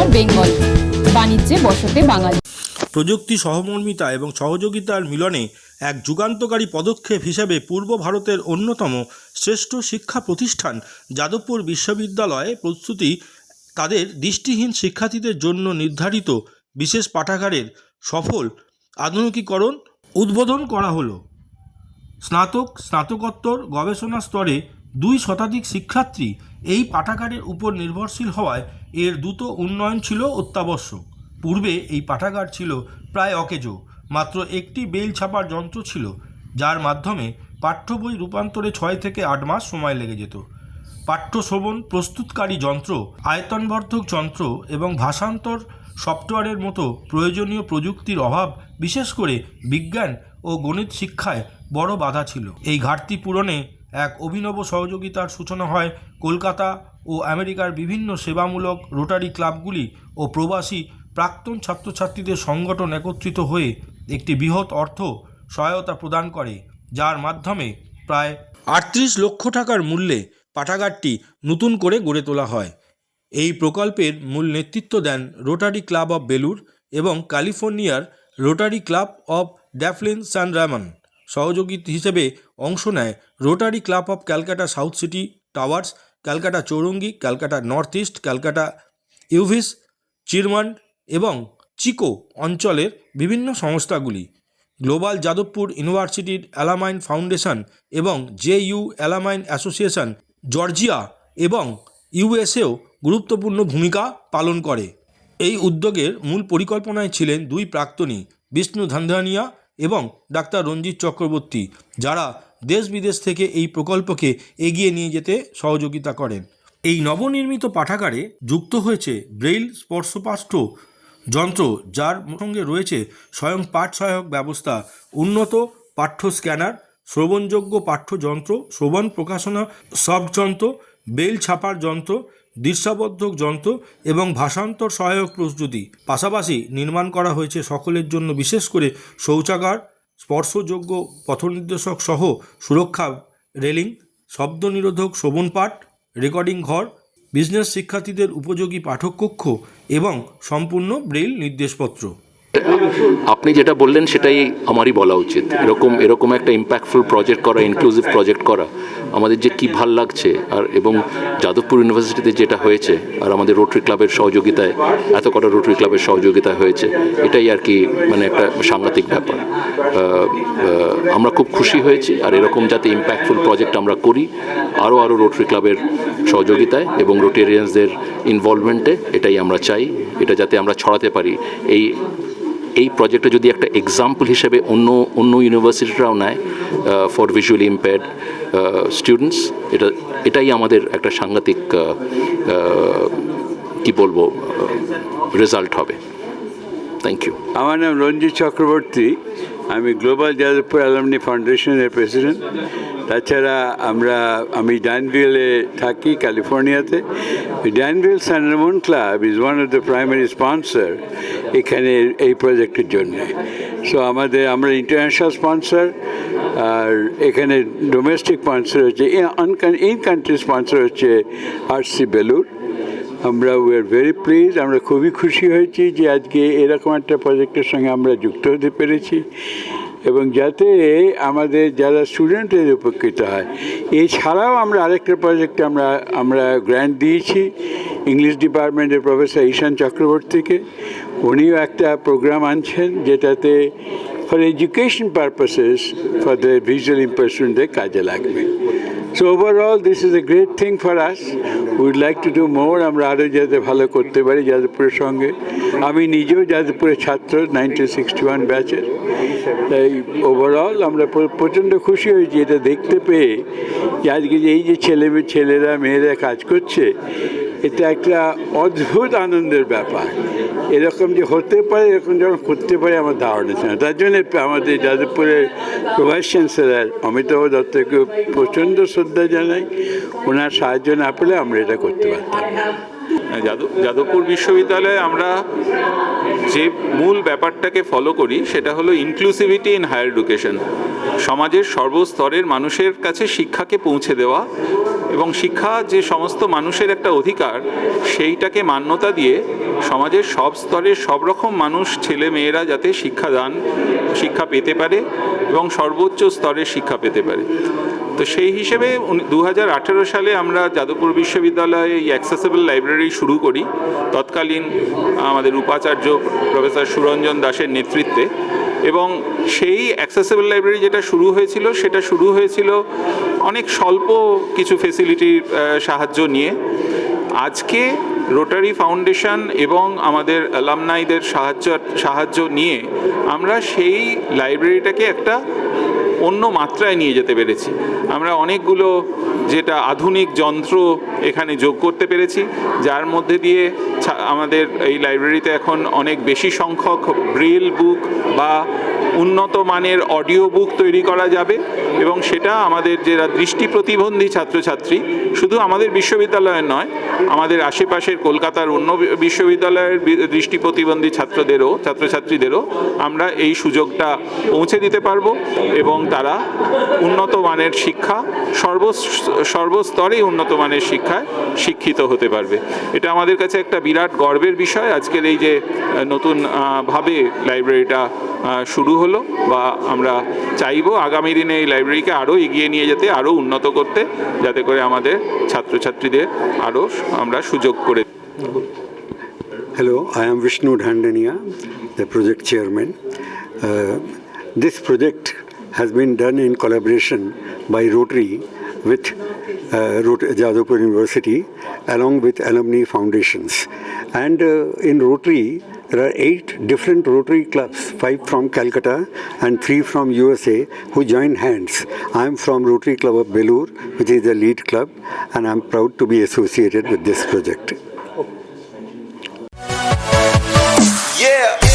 Ignore Bengal, বাণিজ্যে বসতে বাঙালি। প্রযুক্তি সহমর্মিতা এবং সহযোগিতার মিলনে এক যুগান্তকারী পদক্ষেপ হিসেবে পূর্ব ভারতের অন্যতম শ্রেষ্ঠ শিক্ষা প্রতিষ্ঠান যাদবপুর বিশ্ববিদ্যালয়ে প্রস্তুতি তাদের দৃষ্টিহীন শিক্ষার্থীদের জন্য নির্ধারিত বিশেষ পাঠাগারের সফল আধুনিকীকরণ উদ্বোধন করা হলো। স্নাতক, স্নাতকোত্তর গবেষণা স্তরে দুই শতাধিক শিক্ষার্থী এই পাঠাগারের উপর নির্ভরশীল হওয়ায় এর দ্রুত উন্নয়ন ছিল অত্যাবশ্যক। পূর্বে এই পাঠাগার ছিল প্রায় অকেজো, মাত্র একটি বেল ছাপার যন্ত্র ছিল, যার মাধ্যমে পাঠ্য বই রূপান্তরে ছয় থেকে আট মাস সময় লেগে যেত। পাঠ্য শ্রবণ প্রস্তুতকারী যন্ত্র, আয়তনবর্ধক যন্ত্র এবং ভাষান্তর সফটওয়্যারের মতো প্রয়োজনীয় প্রযুক্তির অভাব, বিশেষ করে বিজ্ঞান ও গণিত শিক্ষায় বড় বাধা ছিল। এই ঘাটতি পূরণে এক অভিনব সহযোগিতার সূচনা হয় কলকাতা ও আমেরিকার বিভিন্ন সেবামূলক রোটারি ক্লাবগুলি ও প্রবাসী প্রাক্তন ছাত্রছাত্রীদের সংগঠন একত্রিত হয়ে একটি বৃহৎ অর্থ সহায়তা প্রদান করে, যার মাধ্যমে প্রায় আটত্রিশ লক্ষ টাকার মূল্যে পাঠাগারটি নতুন করে গড়ে তোলা হয়। এই প্রকল্পের মূল নেতৃত্ব দেন রোটারি ক্লাব অব বেলুর এবং ক্যালিফোর্নিয়ার Rotary Club of Dublin San সহযোগী হিসেবে অংশ নেয় Rotary Club of Calcutta south city towers, Calcutta Chowringhee, Calcutta north east, Calcutta ইউভিস চিরমান্ড এবং চিকো অঞ্চলের বিভিন্ন সংস্থাগুলি। গ্লোবাল যাদবপুর ইউনিভার্সিটির অ্যালামাইন ফাউন্ডেশন এবং J U alumni association Georgia এবং ইউএসএও গুরুত্বপূর্ণ ভূমিকা পালন করে। এই উদ্যোগের মূল পরিকল্পনায় ছিলেন দুই প্রাক্তনী, বিষ্ণু ধান্ধানিয়া এবং ডাক্তার রঞ্জিত চক্রবর্তী, যারা দেশ বিদেশ থেকে এই প্রকল্পকে এগিয়ে নিয়ে যেতে সহযোগিতা করেন। এই নবনির্মিত পাঠাগারে যুক্ত হয়েছে ব্রেইল স্পর্শপাষ্ঠ যন্ত্র, যার সঙ্গে রয়েছে স্বয়ং পাঠ সহায়ক ব্যবস্থা, উন্নত পাঠ্য স্ক্যানার, শ্রবণযোগ্য পাঠ্যযন্ত্র, শ্রবণ প্রকাশনা সফট যন্ত্র বেল ছাপার যন্ত্র দৃশ্যাবদ্ধক যন্ত্র এবং ভাষান্তর সহায়ক প্রস্তুতি পাশাপাশি নির্মাণ করা হয়েছে সকলের জন্য বিশেষ করে শৌচাগার, স্পর্শযোগ্য পথনির্দেশক সহ সুরক্ষা রেলিং শব্দ নিরোধক শোভন পাঠ, রেকর্ডিং ঘর, বিজনেস শিক্ষার্থীদের উপযোগী পাঠককক্ষ এবং সম্পূর্ণ ব্রেইল নির্দেশপত্র। আপনি যেটা বললেন সেটাই আমারই বলা উচিত। এরকম এরকম একটা ইম্প্যাক্টফুল প্রজেক্ট করা ইনক্লুসিভ প্রজেক্ট করা, আমাদের যে কি ভালো লাগছে আর, এবং যাদবপুর ইউনিভার্সিটিতে যেটা হয়েছে আর আমাদের রোটারি ক্লাবের সহযোগিতায়, এত কটা রোটারি ক্লাবের সহযোগিতা হয়েছে, এটাই আর কি মানে একটা সাংঘাতিক ব্যাপার। আমরা খুব খুশি হয়েছি আর এরকম যাতে ইম্প্যাক্টফুল প্রজেক্ট আমরা করি আরও আরও রোটারি ক্লাবের সহযোগিতায় এবং রোটেরিয়ানসদের ইনভলভমেন্টে এটাই আমরা চাই, এটা যাতে আমরা ছড়াতে পারি, এই এই প্রজেক্টটা যদি একটা এক্সাম্পল হিসেবে অন্য অন্য ইউনিভার্সিটিরাও নেয় ফর ভিজুয়ালি ইম্পেয়ার্ড স্টুডেন্টস এটা, এটাই আমাদের একটা সাংঘাতিক কি বলব রেজাল্ট হবে। থ্যাংক ইউ আমার নাম রঞ্জিত চক্রবর্তী। আমি গ্লোবাল যাদবপুর অ্যালামনি ফাউন্ডেশনের প্রেসিডেন্ট তাছাড়া আমরা, আমি ড্যানভিলে থাকি ক্যালিফোর্নিয়াতে Danville San Ramon club is one of the primary sponsor এখানে এই প্রজেক্টের জন্য। সো আমাদের, আমরা ইন্টারন্যাশনাল স্পন্সর আর এখানে ডোমেস্টিক স্পন্সর হচ্ছে ইন কান্ট্রি স্পন্সর হচ্ছে আরসি বেলুর আমরা উই আর ভেরি প্লিজ আমরা খুবই খুশি হয়েছি যে আজকে এরকম একটা প্রজেক্টের সঙ্গে আমরা যুক্ত হতে পেরেছি এবং যাতে আমাদের যারা স্টুডেন্টের উপকৃত হয়। এছাড়াও আমরা আরেকটা প্রজেক্টে আমরা আমরা গ্র্যান্ট দিয়েছি ইংলিশ ডিপার্টমেন্টের প্রফেসর ঈশান চক্রবর্তীকে। উনিও একটা প্রোগ্রাম আনছেন যেটাতে for education purposes for the visual ইম্প্রেশনদের কাজে লাগবে। So overall this is a great thing for us we'd like to do more আমরা আরও যাতে ভালো করতে পারি যাদবপুরের সঙ্গে। আমি নিজেও যাদবপুরের ছাত্র নাইনটিন সিক্সটি ওয়ান ব্যাচের তাই ওভারঅল আমরা প্রচণ্ড খুশি হয়েছি এটা দেখতে পেয়ে। যে আজকে যে এই যে ছেলে, ছেলেরা, মেয়েরা কাজ করছে এটা একটা অদ্ভুত আনন্দের ব্যাপার। এরকম যে হতে পারে, এরকম যখন করতে পারে আমার ধারণা ছিল তার জন্য আমাদের যাদবপুরের ভাইস চ্যান্সেলার অমিতাভ দত্তকে প্রচণ্ড শ্রদ্ধা জানাই। ওনার সাহায্য না পেলে আমরা এটা করতে পারতাম যাদবপুর বিশ্ববিদ্যালয়ে আমরা যে মূল ব্যাপারটাকে ফলো করি, সেটা হলো ইনক্লুসিভিটি ইন হায়ার এডুকেশন সমাজের সর্বস্তরের মানুষের কাছে শিক্ষাকে পৌঁছে দেওয়া এবং শিক্ষা যে সমস্ত মানুষের একটা অধিকার, সেইটাকে মান্যতা দিয়ে সমাজের সব স্তরের সব রকম মানুষ, ছেলে মেয়েরা যাতে শিক্ষা দান শিক্ষা পেতে পারে এবং সর্বোচ্চ স্তরের শিক্ষা পেতে পারে। তো সেই হিসেবে দু হাজার আঠেরো সালে আমরা যাদবপুর বিশ্ববিদ্যালয়ে এই অ্যাক্সেসেবল লাইব্রেরি শুরু করি। তৎকালীন আমাদের উপাচার্য প্রফেসর সুরঞ্জন দাসের নেতৃত্বে। এবং সেই অ্যাক্সেসেবল লাইব্রেরি যেটা শুরু হয়েছিল, সেটা শুরু হয়েছিল অনেক স্বল্প কিছু ফেসিলিটির সাহায্য নিয়ে। আজকে রোটারি ফাউন্ডেশন এবং আমাদের অ্যালামনাইদের সাহায্য সাহায্য নিয়ে আমরা সেই লাইব্রেরিটাকে একটা অন্য মাত্রায় নিয়ে যেতে পেরেছি। আমরা অনেকগুলো যেটা আধুনিক যন্ত্র এখানে যোগ করতে পেরেছি, যার মধ্যে দিয়ে আমাদের এই লাইব্রেরিতে এখন অনেক বেশি সংখ্যক ব্রেল বুক বা উন্নত মানের অডিও বুক তৈরি করা যাবে এবং সেটা আমাদের যারা দৃষ্টি প্রতিবন্ধী ছাত্রছাত্রী, শুধু আমাদের বিশ্ববিদ্যালয়ের নয়, আমাদের আশেপাশের কলকাতার অন্য বিশ্ববিদ্যালয়ের দৃষ্টি প্রতিবন্ধী ছাত্রদেরও, ছাত্রছাত্রীদেরও আমরা এই সুযোগটা পৌঁছে দিতে পারব এবং তারা উন্নত মানের শিক্ষা সর্ব সর্বস্তরেই উন্নত মানের শিক্ষায় শিক্ষিত হতে পারবে। এটা আমাদের কাছে একটা বিরাট গর্বের বিষয়। আজকের এই যে নতুন ভাবে লাইব্রেরিটা শুরু হলো বা আমরা চাইব আগামী দিনে এই লাইব্রেরিকে আরও এগিয়ে নিয়ে যেতে আরও উন্নত করতে, যাতে করে আমাদের ছাত্রছাত্রীদের আরও আমরা সুযোগ করে hello I am Vishnu Dhandhania the project chairman this project has been done in collaboration by Rotary with রোট Jadavpur university along with alumni foundations and in Rotary There are eight different Rotary clubs, five from Calcutta and three from USA, who joined hands. I'm from Rotary Club of Belur, which is the lead club, and I'm proud to be associated with this project. Yeah!